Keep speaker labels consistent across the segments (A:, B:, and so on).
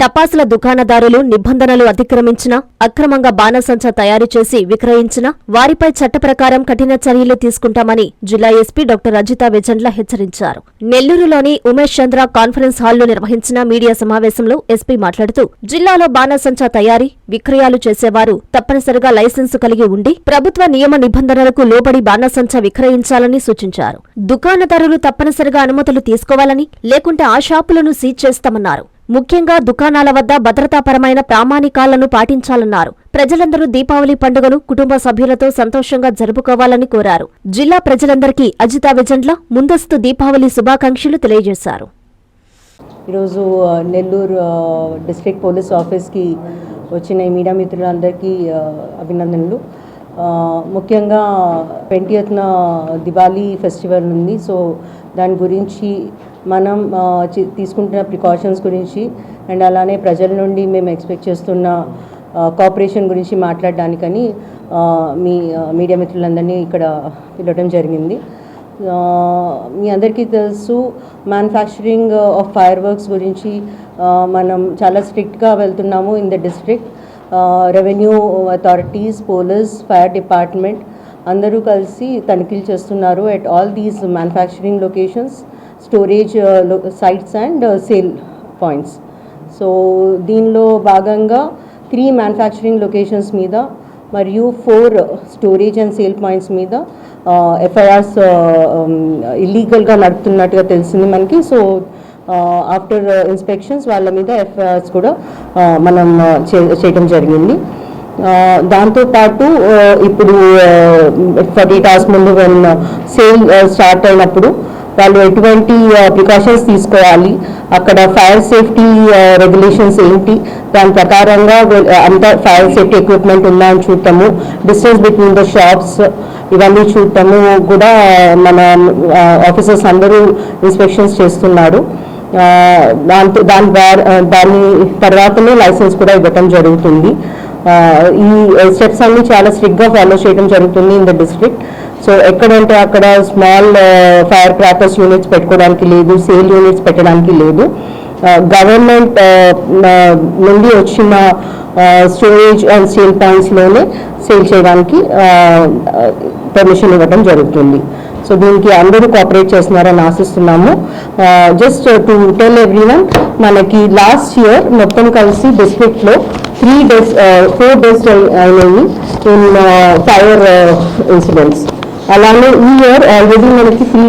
A: టపాసుల దుకాణదారులు నిబంధనలు అతిక్రమించినా అక్రమంగా బాణసంచా తయారు చేసి విక్రయించినా వారిపై చట్ట ప్రకారం కఠిన చర్యలు తీసుకుంటామని జిల్లా ఎస్పీ డాక్టర్ అజిత విజండ్ల హెచ్చరించారు. నెల్లూరులోని ఉమేష్ చంద్ర కాన్ఫరెన్స్ హాల్లో నిర్వహించిన మీడియా సమావేశంలో ఎస్పీ మాట్లాడుతూ జిల్లాలో బాణసంచా తయారీ విక్రయాలు చేసేవారు తప్పనిసరిగా లైసెన్సు కలిగి ఉండి ప్రభుత్వ నియమ నిబంధనలకు లోబడి బాణసంచా విక్రయించాలని సూచించారు. దుకాణదారులు తప్పనిసరిగా అనుమతులు తీసుకోవాలని లేకుంటే ఆ షాపులను సీజ్ చేస్తామన్నారు. ముఖ్యంగా దుకాణాల వద్ద భద్రతాపరమైన ప్రామాణికాలను పాటించాలన్నారు. ప్రజలందరూ దీపావళి పండుగను కుటుంబ సభ్యులతో సంతోషంగా జరుపుకోవాలని కోరారు. జిల్లా ప్రజలందరికీ అజితా విజండ్ల ముందస్తు దీపావళి శుభాకాంక్షలు తెలియజేశారు.
B: ఈరోజు నెల్లూరు డిస్ట్రిక్ట్ పోలీస్ ఆఫీస్కి వచ్చిన ఈ మీడియా మిత్రులందరికీ అభినందనలు. ముఖ్యంగా ముఖ్యంగా ట్వంటీయత్న దివాళీ ఫెస్టివల్ ఉంది. సో దాని గురించి మనం చి- తీసుకుంటున్న ప్రికాషన్స్ గురించి అండ్ అలానే ప్రజల నుండి మేము ఎక్స్పెక్ట్ చేస్తున్న కోఆపరేషన్ గురించి మాట్లాడడానికని మీ మీడియా మిత్రులందరినీ ఇక్కడ పిలవడం జరిగింది. మీ అందరికీ తెలుసు మ్యానుఫ్యాక్చరింగ్ ఆఫ్ ఫైర్ వర్క్స్ గురించి మనం చాలా స్ట్రిక్ట్గా వెళ్తున్నాము in the district revenue authorities police fire department అందరూ కలిసి తనిఖీలు చేస్తున్నారు at all these manufacturing locations storage sites and sale points so దీనిలో భాగంగా త్రీ మ్యానుఫ్యాక్చరింగ్ లొకేషన్స్ మీద మరియు four storage and sale points మీద uh, ఎఫ్ఐఆర్స్ ఇల్లీగల్గా uh, um, నడుపుతున్నట్టుగా తెలిసింది మనకి. సో ఆఫ్టర్ ఇన్స్పెక్షన్స్ వాళ్ళ మీద ఎఫ్ఐఆర్స్ కూడా uh, మనం చే- చేయడం జరిగింది. దాంతోపాటు ఇప్పుడు ఫార్టీ టాస్ ముందు వెన్ సేల్ స్టార్ట్ అయినప్పుడు వాళ్ళు ఎటువంటి ప్రికాషన్స్ తీసుకోవాలి. అక్కడ ఫైర్ సేఫ్టీ రెగ్యులేషన్స్ ఏంటి? దాని ప్రకారంగా అంతా అంత ఫైర్ సేఫ్టీ ఎక్విప్మెంట్ ఉందా అని చూడటము డిస్టెన్స్ బిట్వీన్ ద షాప్స్ ఇవన్నీ చూడటము కూడా మన ఆఫీసర్స్ అందరూ ఇన్స్పెక్షన్స్ చేస్తున్నారు. దాంతో దాని ద్వారా దాని తర్వాతనే లైసెన్స్ కూడా ఇవ్వటం జరుగుతుంది. ఈ స్టెప్స్ అన్ని చాలా స్ట్రిక్ట్గా ఫాలో చేయడం జరుగుతుంది ఇన్ ద డిస్ట్రిక్ట్ సో ఎక్కడంటే అక్కడ స్మాల్ ఫైర్ క్రాకర్స్ యూనిట్స్ పెట్టుకోవడానికి లేదు సేల్ యూనిట్స్ పెట్టడానికి లేదు. గవర్నమెంట్ నుండి వచ్చిన స్టోరేజ్ అండ్ సేల్ పాయింట్స్లోనే సేల్ చేయడానికి పర్మిషన్ ఇవ్వడం జరుగుతుంది. సో దీనికి అందరూ కోఆపరేట్ చేస్తున్నారని ఆశిస్తున్నాము. జస్ట్ టు టెల్ ఎవ్రీవన్ మనకి లాస్ట్ ఇయర్ మొత్తం కలిసి డిస్ట్రిక్ట్లో త్రీ డేస్ ఫోర్ డేస్ అయినాయి ఇన్ ఫైర్ ఇన్సిడెంట్స్ అలానే ఈ ఇయర్ ఆల్రెడీ మనకి త్రీ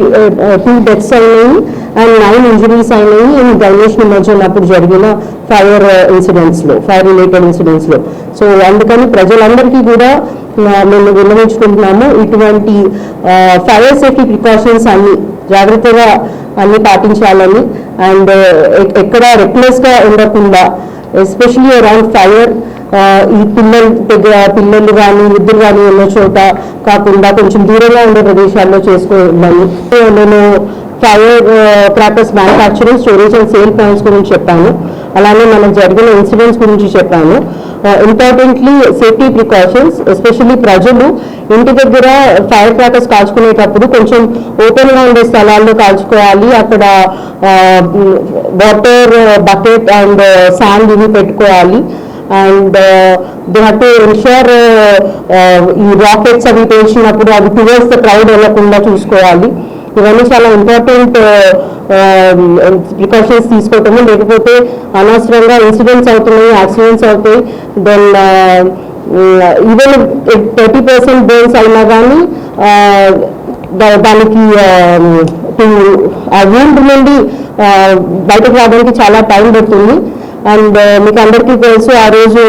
B: టూ డెత్స్ అయినాయి అండ్ నైన్ ఇంజరీస్ అయినాయి. ఇన్ గణేష్ నిమజ్జనం అప్పుడు జరిగిన ఫైర్ ఇన్సిడెంట్స్లో ఫైర్ రిలేటెడ్ ఇన్సిడెంట్స్లో సో అందుకని ప్రజలందరికీ కూడా uh, మేము విన్నవించుకుంటున్నాము ఇటువంటి ఫైర్ సేఫ్టీ ప్రికాషన్స్ అన్ని జాగ్రత్తగా అన్ని పాటించాలని. అండ్ ఎక్కడ రెక్లెస్గా ఉండకుండా ఎస్పెషలీ అరౌండ్ ఫైర్ ఈ పిల్లల దగ్గర పిల్లలు కానీ వృద్ధులు కానీ ఉన్న చోట కాకుండా కొంచెం దూరంగా ఉండే ప్రదేశాల్లో చేసుకోవాలని నేను fire crackers manufacturing storage and sale plans గురించి చెప్పాను. అలానే మనకు జరిగిన ఇన్సిడెంట్స్ గురించి చెప్పాను. ఇంపార్టెంట్లీ సేఫ్టీ ప్రికాషన్స్ ఎస్పెషల్లీ ప్రజలు ఇంటి దగ్గర ఫైర్ క్రాకర్స్ కాల్చుకునేటప్పుడు కొంచెం ఓపెన్గా ఉండే స్థలాల్లో కాల్చుకోవాలి. అక్కడ వాటర్ బకెట్ అండ్ శాండ్ ఇవి పెట్టుకోవాలి. And they have to ensure ఈ రాకెట్స్ అవి పేల్చినప్పుడు అవి టువర్డ్స్ ద క్రౌడ్ వెళ్ళకుండా చూసుకోవాలి. ఇవన్నీ చాలా ఇంపార్టెంట్ ప్రికాషన్స్ uh, um, తీసుకోవటము. లేకపోతే అనవసరంగా ఇన్సిడెంట్స్ అవుతున్నాయి యాక్సిడెంట్స్ అవుతాయి. Then even thirty percent burns అయినా కానీ uh, దానికి um, ఆ నుండి uh, బయటకు రావడానికి చాలా టైం పడుతుంది. అండ్ uh, మీకు అందరికీ తెలుసు ఆ రోజు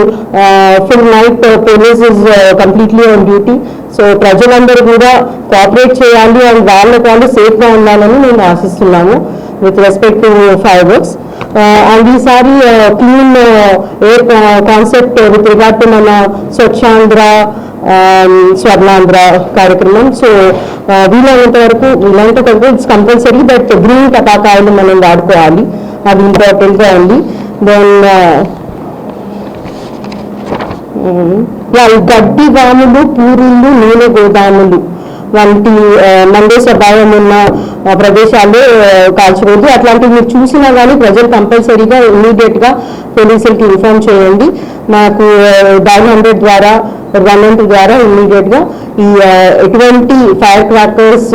B: full night police is completely on duty so ప్రజలందరూ కూడా కోఆపరేట్ చేయాలి అండ్ వాళ్ళకు వాళ్ళు సేఫ్గా ఉండాలని నేను ఆశిస్తున్నాను with respect to fireworks and ఈసారి clean air concept with regard to మన స్వచ్ఛాంధ్ర um, స్వర్ణాంధ్ర కార్యక్రమం. సో uh, వీలైనంత వరకు వీలైనంత వరకు ఇట్స్ కంపల్సరీ బట్ గ్రీన్ టపాకాయలు మనం వాడుకోవాలి. అది ఇంపార్టెంట్గా ఉంది దెన్ యా, గడ్డి వాములు పూరీలు నూనె గోదాములు వంటి మండే స్వభావం ఉన్న ప్రదేశాలు ప్రదేశాల్లో కాల్చకూడదు అట్లాంటివి మీరు చూసినా కానీ ప్రజలు కంపల్సరీగా ఇమీడియట్గా పోలీసులకి ఇన్ఫార్మ్ చేయండి. మాకు డైన్ హండ్రెడ్ ద్వారా వన్ ఎయిటీ ద్వారా ఇమీడియట్గా ఈ ఎటువంటి fire crackers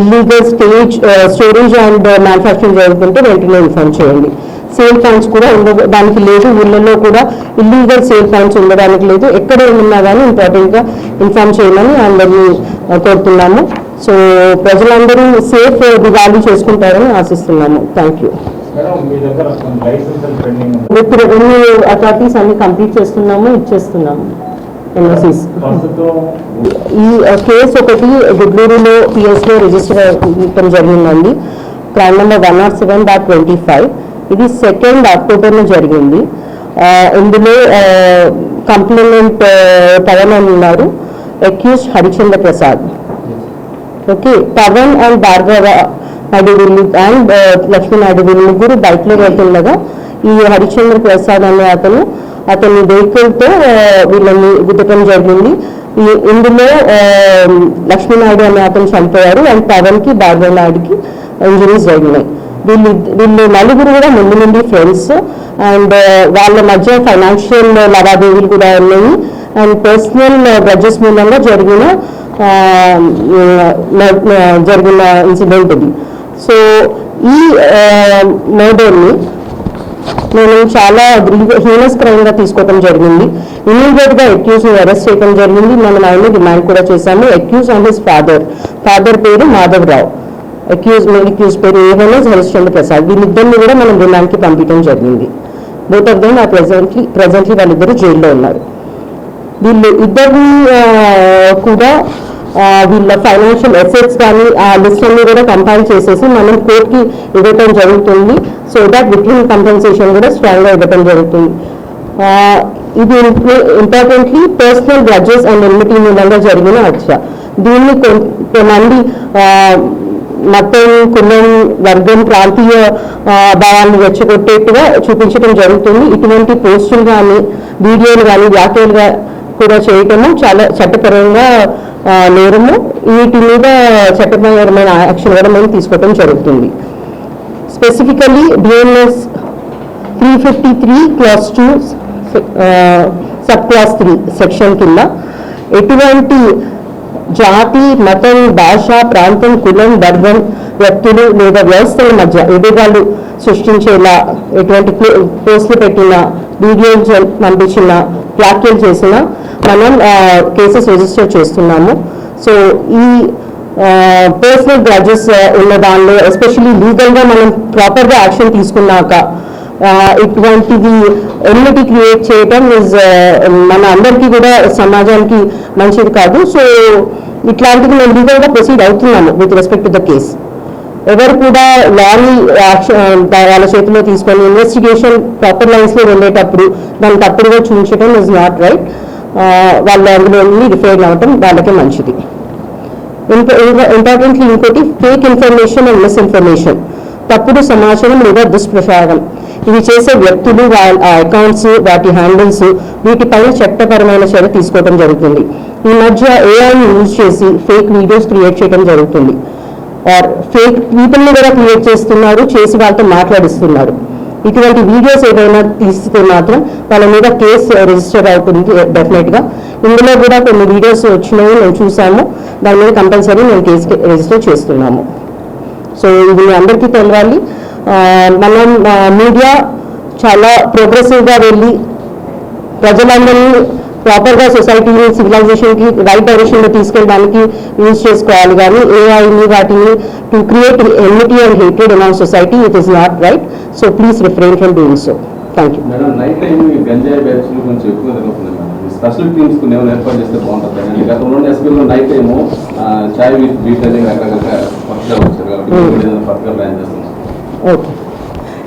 B: illegal stage storage and manufacturing జరుగుతుంటే వెంటనే ఇన్ఫార్మ్ చేయండి. సేల్ పాయింట్స్ కూడా ఉండ దానికి లేదు ఊళ్ళలో కూడా ఇల్లీగల్ సేల్ పాయింట్స్ ఉండడానికి లేదు. ఎక్కడ ఉన్నా కానీ ఇంపార్టెంట్గా ఇన్ఫార్మ్ చేయమని అందరినీ కోరుతున్నాము. సో ప్రజలందరూ సేఫ్ దివాళీ చేసుకుంటారని ఆశిస్తున్నాము. Thank you. ఇప్పుడు ఎన్ని అథారిటీస్ అన్ని కంప్లీట్ చేస్తున్నాము ఇచ్చేస్తున్నాము. ఎన్ఓసీస్. ఈ కేసు ఒకటి గుడ్లూరులో పిఎస్లో రిజిస్టర్ జరిగిందండి. Crime number one not seven dot twenty five. ఇది సెకండ్ అక్టోబర్లో జరిగింది. ఇందులో కంప్లైంట్ పవన్ అని ఉన్నారు. Accused Harichandra Prasad. Okay Pawan and Bhargava Naidu వీళ్ళు అండ్ లక్ష్మీనాయుడు వీళ్ళు ముగ్గురు బైక్లో వెళ్తుండగా ఈ హరిచంద్ర ప్రసాద్ అనే అతను అతని వెహికల్తో వీళ్ళని గుద్దటం జరిగింది. ఈ ఇందులో లక్ష్మీనాయుడు అనే అతను చనిపోయారు అండ్ పవన్కి భార్గవ నాయుడుకి ఇంజరీస్ జరిగినాయి. వీళ్ళు వీళ్ళు నలుగురు కూడా ముందు నుండి ఫ్రెండ్స్ అండ్ uh, వాళ్ళ మధ్య ఫైనాన్షియల్ లావాదేవీలు కూడా ఉన్నాయి. అండ్ పర్సనల్ గ్రడ్జెస్ మూలంగా జరిగిన um, uh, జరిగిన ఇన్సిడెంట్ ఇది. సో ఈ um, మర్డర్ని నేను చాలా గ్రీ- హీనస్ క్రైమ్గా తీసుకోవడం జరిగింది. ఇమీడియట్గా గా అరెస్ట్ చేయడం జరిగింది. మనం ఆయన డిమాండ్ కూడా చేశాము. Accuse and his father father పేరు మాధవ్ రావు. అక్యూజ్ అక్యూజ్ పేరు ఏవైనా హరిశ్చంద్ర ప్రసాద్. వీళ్ళిద్దరిని కూడా మనం రిమాండ్కి పంపించడం జరిగింది. బోత్ ఆఫ్ దెమ్ ఆ ప్రెసెంట్లీ ప్రెసెంట్లీ వాళ్ళిద్దరు జైల్లో ఉన్నారు. వీళ్ళు ఇద్దరిని కూడా వీళ్ళ ఫైనాన్షియల్ ఎసెట్స్ కానీ ఆ లిస్ట్ అన్ని కూడా కంపైల్ చేసేసి మనం కోర్టుకి ఇవ్వటం జరుగుతుంది. సో దట్ విక్టిమ్ కంపెన్సేషన్ కూడా స్ట్రాంగ్గా ఇవ్వటం జరుగుతుంది. ఇది importantly personal grudges and enmity మూలంగా జరిగిన హత్య. దీన్ని కొంతమంది మతం కులం వర్గం ప్రాంతీయ భావాలను రెచ్చగొట్టేట్టుగా చూపించడం జరుగుతుంది. ఇటువంటి పోస్టులు కానీ వీడియోలు కానీ వ్యాఖ్యలుగా కూడా చేయటము చాలా చట్టపరంగా నేరము. వీటి మీద చట్టపరమైన యాక్షన్ కూడా మేము తీసుకోవడం జరుగుతుంది. Specifically BNS three fifty three clause two sub clause three section కింద ఎటువంటి జాతి మతం భాష ప్రాంతం కులం వర్గం వ్యక్తులు లేదా వ్యవస్థల మధ్య విభేదాలు సృష్టించేలా ఎటువంటి పోస్టులు పెట్టిన వీడియోలు పంపించిన వ్యాఖ్యలు చేసిన మనం కేసెస్ రిజిస్టర్ చేస్తున్నాము. సో ఈ పర్సనల్ గ్రాడ్జెస్ ఉన్న దానిలో ఎస్పెషల్లీ లీగల్గా మనం ప్రాపర్గా యాక్షన్ తీసుకున్నాక ఇటువంటిది ఎన్నిటి క్రియేట్ చేయటం ఇస్ uh, మన అందరికీ కూడా సమాజానికి మంచిది కాదు. సో ఇట్లాంటిది మేము లీగల్గా ప్రొసీడ్ అవుతున్నాము with respect to the case ఎవరు కూడా లాని వాళ్ళ చేతిలో తీసుకొని ఇన్వెస్టిగేషన్ ప్రాపర్ లైన్స్లో వెళ్ళేటప్పుడు దాన్ని తప్పుడుగా చూపించడం ఇస్ నాట్ రైట్ వాళ్ళు అందులో రిఫైర్ అవ్వటం వాళ్ళకే మంచిది. ఇంపార్టెంట్లీ ఇంకోటి ఫేక్ ఇన్ఫర్మేషన్ అండ్ మిస్ఇన్ఫర్మేషన్ తప్పుడు సమాచారం లేదా దుష్ప్రచారం. ఇవి చేసే వ్యక్తులు అకౌంట్స్ వాటి హ్యాండిల్స్ వీటిపైన చట్టపరమైన చర్య తీసుకోవడం జరుగుతుంది. ఈ మధ్య ఏఐని యూజ్ చేసి ఫేక్ వీడియోస్ క్రియేట్ చేయడం జరుగుతుంది. ఆర్ ఫేక్ పీపుల్ని కూడా క్రియేట్ చేస్తున్నారు చేసి వాళ్ళతో మాట్లాడిస్తున్నారు. ఇటువంటి వీడియోస్ ఏదైనా తీస్తే మాత్రం వాళ్ళ మీద కేసు రిజిస్టర్ అవుతుంది డెఫినెట్గా ఇందులో కూడా కొన్ని వీడియోస్ వచ్చినాయి మేము చూసాము. దాని మీద కంపల్సరీ మేము కేసు రిజిస్టర్ చేస్తున్నాము. సో ఇది మీ అందరికీ తెలవాలి. మనం మీడియా చాలా ప్రోగ్రెసివ్గా వెళ్ళి ప్రజలందరినీ ప్రాపర్గా సొసైటీని సివిలైజేషన్కి రైట్ డైరెక్షన్లో తీసుకెళ్ళడానికి యూజ్ చేసుకోవాలి. కానీ ఏఐని వాటిని to create enmity and hated among society it is not right so please refrain from doing so thank you
C: special టీమ్స్కు ఏర్పాటు చేస్తే బాగుంటుంది. గతంలో ఎస్పీలో నైట్ చాయ్ విత్ బీట్ అని రకరకాల కొత్తగా వచ్చారు కాబట్టి
B: Hmm.
C: కొత్తగా ప్లాన్ చేస్తున్నాం
B: okay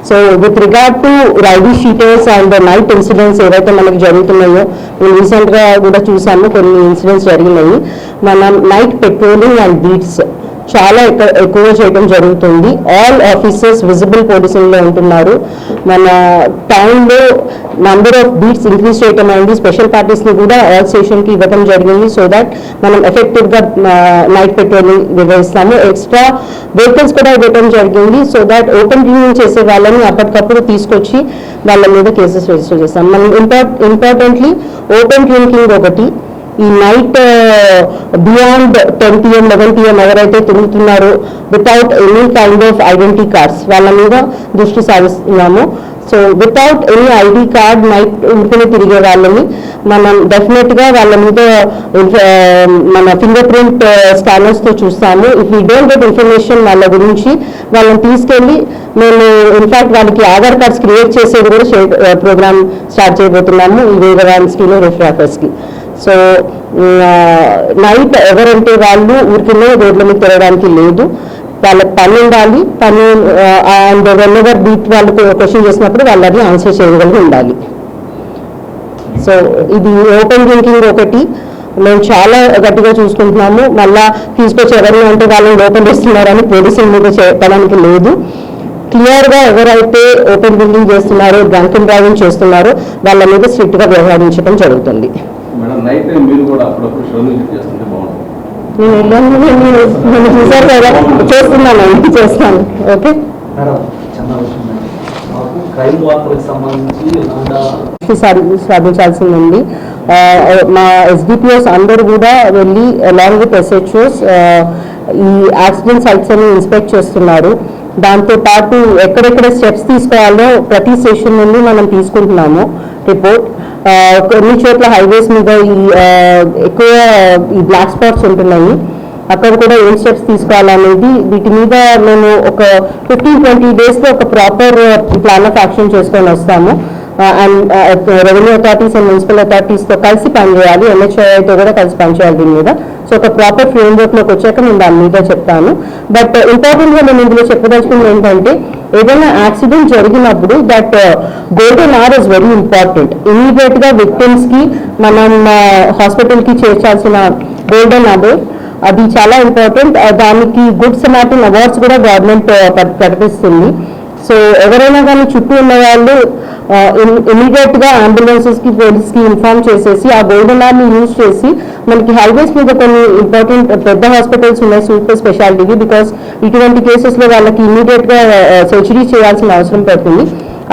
B: so with regard to rowdy sheeters and night incidents ఏవైతే మనకి జరుగుతున్నాయో మేము రీసెంట్గా కూడా చూసాము కొన్ని ఇన్సిడెంట్స్ జరిగినాయి. మనం నైట్ పెట్రోలింగ్ అండ్ బీట్స్ చాలా ఎక్కువ చేయడం జరుగుతుంది. ఆల్ ఆఫీసర్స్ విజిబుల్ పోలీసింగ్లో ఉంటున్నారు. మన టౌన్లో నంబర్ ఆఫ్ బీట్స్ ఇంక్రీజ్ చేయడం అయింది స్పెషల్ పార్టీస్ని కూడా ఆల్ స్టేషన్కి ఇవ్వడం జరిగింది. సో దట్ మనం ఎఫెక్టివ్గా నైట్ పెట్రోలింగ్ నిర్వహిస్తాము. ఎక్స్ట్రా వెహికల్స్ కూడా ఇవ్వడం జరిగింది. సో దట్ ఓపెన్ క్లీనింగ్ చేసే వాళ్ళని అప్పటికప్పుడు తీసుకొచ్చి వాళ్ళ మీద కేసెస్ రిజిస్టర్ చేస్తాం. మనం ఇంపార్ట్ ఇంపార్టెంట్లీ ఓపెన్ క్లీనింగ్ ఒకటి ఈ night beyond ten PM eleven PM ఎవరైతే తిరుగుతున్నారో without any kind of identity cards వాళ్ళ మీద దృష్టి సారిస్తున్నాము. So without any ID card night ఊరికనే తిరిగే వాళ్ళని మనం డెఫినెట్గా వాళ్ళ మీద uh, మన ఫింగర్ ప్రింట్ స్కానర్స్తో చూస్తాము. If you don't get information వాళ్ళ గురించి వాళ్ళని తీసుకెళ్ళి మేము ఇన్ఫాక్ట్ వాళ్ళకి ఆధార్ కార్డ్స్ క్రియేట్ చేసేది కూడా ప్రోగ్రామ్ స్టార్ట్ uh, చేయబోతున్నాము. ఈ వేగవాన్స్కిలో రిఫ్రాఫర్స్కి సో నైట్ ఎవరంటే వాళ్ళు ఊరికినే రోడ్ల మీద తిరగడానికి లేదు. వాళ్ళకి పని ఉండాలి. పని అండ్ వెన్ ఎవర్ బీట్ వాళ్ళు క్వశ్చన్ చేసినప్పుడు వాళ్ళని ఆన్సర్ చేయగలిగి ఉండాలి. సో ఇది ఓపెన్ డ్రింకింగ్ ఒకటి. మేము చాలా గట్టిగా చూసుకుంటున్నాము. మళ్ళా తీసుకొచ్చి ఎవరిని అంటే వాళ్ళని ఓపెన్ చేస్తున్నారని పోలీసుల మీద చెప్పడానికి లేదు. క్లియర్గా ఎవరైతే ఓపెన్ బిల్డింగ్ చేస్తున్నారో డ్రంక్ డ్రైవింగ్ చేస్తున్నారో వాళ్ళ మీద స్ట్రిక్ట్గా వ్యవహరించడం జరుగుతుంది.
C: మేడం నైట్ టైం మీరు కూడా అప్పుడప్పుడు షో విజిట్ చేస్తుంటే బాగుంటుంది.
B: నేను చూసారు కదా చేస్తున్నాను. చేస్తాను ఓకే?
D: మేడం చిన్న విషయం మేడం. మాకు క్రైమ్ వార్తలకు సంబంధించి ఎలాంటి
B: సాధి- సాధించాల్సింది ఉంది ఆ, మా ఎస్డిపిఓస్ అందరూ కూడా వెళ్ళి అలాంగ్ విత్ ఎస్హెచ్ఓస్ ఈ యాక్సిడెంట్ సైట్స్ అని ఇన్స్పెక్ట్ చేస్తున్నారు. దాంతో పాటు ఎక్కడెక్కడ స్టెప్స్ తీసుకోవాలో ప్రతి స్టేషన్ నుండి మనం తీసుకుంటున్నాము. రిపోర్ట్ కొన్ని చోట్ల హైవేస్ మీద ఈ ఎక్కువ ఈ బ్లాక్ స్పాట్స్ ఉంటున్నాయి. అక్కడ కూడా ఏం స్టెప్స్ తీసుకోవాలనేది వీటి మీద మేము ఒక ఫిఫ్టీన్ ట్వంటీ డేస్లో ఒక ప్రాపర్ ప్లాన్ ఆఫ్ యాక్షన్ చేసుకొని వస్తాము. And revenue authorities and municipal అథారిటీస్తో కలిసి పనిచేయాలి ఎన్హెచ్ఐతో కూడా కలిసి పనిచేయాలి దీని మీద. సో ఒక ప్రాపర్ ఫ్రేమ్వర్క్లోకి వచ్చాక నేను దాని మీద చెప్తాను. బట్ ఇంపార్టెంట్గా uh, నేను ఇందులో చెప్పదలుచుకుంది ఏంటంటే ఏదైనా యాక్సిడెంట్ జరిగినప్పుడు that golden hour is very important ఇమీడియట్గా విక్టిమ్స్కి మనం uh, హాస్పిటల్కి చేర్చాల్సిన గోల్డెన్ అవర్ అది చాలా ఇంపార్టెంట్ uh, దానికి గుడ్ సమాటిన్ అవార్డ్స్ కూడా గవర్నమెంట్ uh, ప్రకటిస్తుంది. సో ఎవరైనా కానీ చుట్టూ ఉన్న వాళ్ళు ఇమీడియట్గా అంబులెన్సెస్కి పోలీస్కి ఇన్ఫార్మ్ చేసేసి ఆ గోల్డెన్ ఆర్ని యూజ్ చేసి మనకి హైవేస్ మీద కొన్ని ఇంపార్టెంట్ పెద్ద హాస్పిటల్స్ ఉన్నాయి సూపర్ స్పెషాలిటీకి బికాస్ ఇటువంటి కేసెస్లో వాళ్ళకి ఇమీడియట్గా సర్జరీ చేయాల్సిన అవసరం పడుతుంది.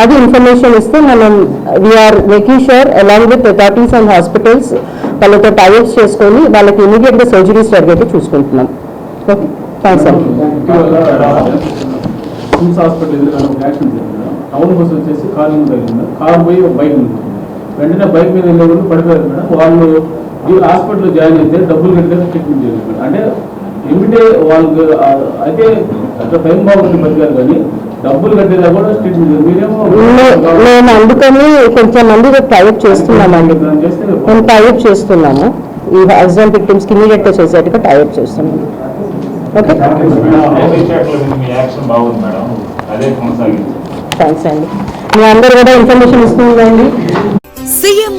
B: అది ఇన్ఫర్మేషన్ ఇస్తే మనం we're making sure along with authorities and hospitals వాళ్ళతో టైప్స్ చేసుకొని వాళ్ళకి ఇమీడియట్గా సర్జరీస్ జరిగేట్టు చూసుకుంటున్నాం. ఓకే థ్యాంక్స్ అండి
E: టౌన్ బస్ వచ్చేసి కార్ మీద తగిలింది కార్ పోయి ఒక బైక్ ఉంది వెంటనే బైక్ మీద వెళ్ళే వాళ్ళు పడిపోయారు మేడం. వాళ్ళు ఈ హాస్పిటల్లో జాయిన్ అయితే డబ్బులు కట్టే ట్రీట్మెంట్ చేయాలి మేడం అంటే ఇమిటే వాళ్ళకి అయితే అట్లా టైం బాగుంది బతికారు కానీ డబ్బులు కట్టేదా కూడా ట్రీట్మెంట్
B: నేను అందుకని కొంచెం మంది టైప్ చేస్తున్నామండి. మేము టైప్ చేస్తున్నాము. ఈ యాక్సిడెంట్ విక్టిమ్స్కి ఇమీడియట్గా చేసేట్టుగా టైప్ చేస్తున్నాము. ఓకే థ్యాంక్స్ అండి. మీ అందరు కూడా ఇన్ఫర్మేషన్ ఇస్తుందండి